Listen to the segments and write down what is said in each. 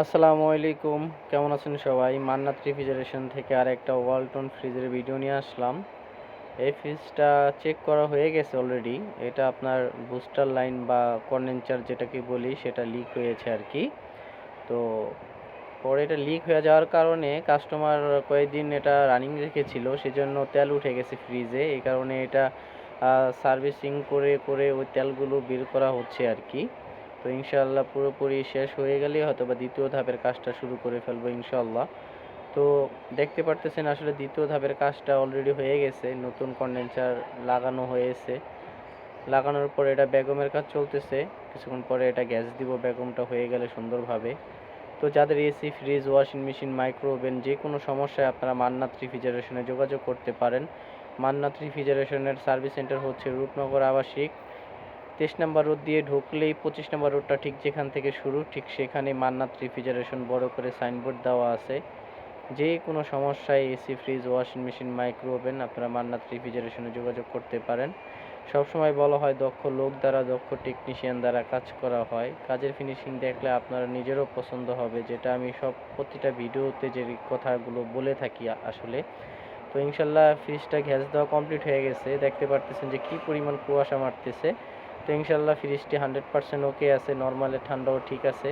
আসসালামু আলাইকুম। কেমন আছেন সবাই? মান্নাত রেফ্রিজারেশন থেকে আর একটা ওয়ালটন ফ্রিজের ভিডিও নিয়ে আসলাম। এই ফ্রিজটা চেক করা হয়ে গেছে অলরেডি এটা আপনার বুস্টার লাইন বা কন্ডেন্সার যেটাকে বলি, সেটা লিক হয়েছে আর কি তো পরে এটা লিক হয়ে যাওয়ার কারণে কাস্টমার কয়েকদিন এটা রানিং রেখেছিল, সেজন্য তেল উঠে গেছে ফ্রিজে এই কারণে এটা সার্ভিসিং করে করে ওই তেলগুলো বের করা হচ্ছে আর কি তো ইনশাআল্লাহ পুরোপুরি শেষ হয়ে গেলেই হয়তো বা দ্বিতীয় ধাপের কাজটা শুরু করে ফেলব ইনশাল্লাহ তো দেখতে পারতেছেন আসলে দ্বিতীয় ধাপের কাজটা অলরেডি হয়ে গেছে, নতুন কন্ডেন্সার লাগানো হয়েছে। লাগানোর পর এটা বেগমের কাজ চলতেছে, কিছুক্ষণ পরে এটা গ্যাস দিব, বেগমটা হয়ে গেলে সুন্দরভাবে। তো যাদের AC fridge washing machine micro oven যে কোনো সমস্যায় আপনারা মান্নাত রেফ্রিজারেশনে যোগাযোগ করতে পারেন। মান্নাত রেফ্রিজারেশনের সার্ভিস সেন্টার হচ্ছে রূপনগর আবাসিক। তেইশ নম্বর রোড দিয়ে ঢুকলেই পঁচিশ নম্বর রোডটা ঠিক যেখান থেকে শুরু, ঠিক সেখানে মান্নাত রেফ্রিজারেশন বড় করে সাইনবোর্ড দেওয়া আছে। যে কোনো সমস্যায় AC, fridge, washing machine micro oven আপনারা মান্নাত রেফ্রিজারেশনে যোগাযোগ করতে পারেন। সবসময় বলা হয় দক্ষ লোক দ্বারা, দক্ষ টেকনিশিয়ান দ্বারা কাজ করা হয়। কাজের ফিনিশিং দেখলে আপনারা নিজেরও পছন্দ হবে, যেটা আমি সব প্রতিটা ভিডিওতে যে কথাগুলো বলে থাকি আসলে। তো ইনশাল্লাহ ফ্রিজটা গ্যাস দেওয়া কমপ্লিট হয়ে গেছে। দেখতে পারতেছেন যে কি পরিমাণ কুয়াশা মারতেছে। তো ইনশাল্লাহ ফ্রিজটি হান্ড্রেড পার্সেন্ট ওকে আছে নর্মালে ঠান্ডাও ঠিক আছে,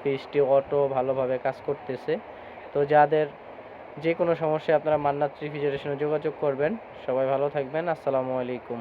ফ্রিজটি অটো ভালোভাবে কাজ করতেছে। তো যাদের যে কোনো সমস্যায় আপনারা মান্নাত রেফ্রিজারেশনে যোগাযোগ করবেন, সবাই ভালো থাকবেন, আসসালামু আলাইকুম।